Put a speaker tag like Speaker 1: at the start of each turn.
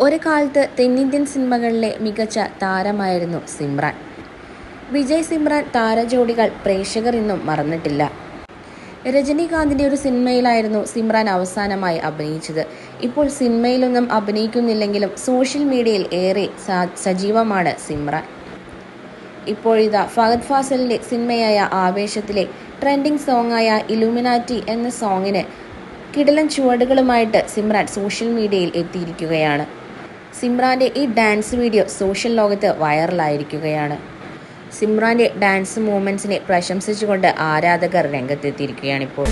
Speaker 1: ഒരു കാലത്ത് തെന്നിന്ത്യൻ സിനിമകളിലെ മികച്ച താരമായിരുന്നു സിമ്രാൻ. വിജയ് സിമ്രാൻ താരജോഡികൾ പ്രേക്ഷകർ ഇന്നും മറന്നിട്ടില്ല. രജനീകാന്തിന്റെ ഒരു സിനിമയിലായിരുന്നു സിമ്രാൻ അവസാനമായി അഭിനയിച്ചത്. ഇപ്പോൾ സിനിമയിലൊന്നും അഭിനയിക്കുന്നില്ലെങ്കിലും സോഷ്യൽ മീഡിയയിൽ ഏറെ സജീവമാണ് സിമ്രാൻ. ഇപ്പോഴിതാ ഫഹദ് ഫാസലിന്റെ സിനിമയായ ആവേശത്തിലെ ട്രെൻഡിംഗ് സോങ്ങായ ഇലുമിനാറ്റി എന്ന സോങ്ങിന് കിടലൻ ചുവടുകളുമായിട്ട് സിമ്രാൻ സോഷ്യൽ മീഡിയയിൽ എത്തിയിരിക്കുകയാണ്. സിമ്രാന്റെ ഈ ഡാൻസ് വീഡിയോ സോഷ്യൽ ലോകത്ത് വൈറലായിരിക്കുകയാണ്. സിമ്രാന്റെ ഡാൻസ് മൂവ്മെൻസിനെ പ്രശംസിച്ചുകൊണ്ട് ആരാധകർ രംഗത്തെത്തിയിരിക്കുകയാണിപ്പോൾ.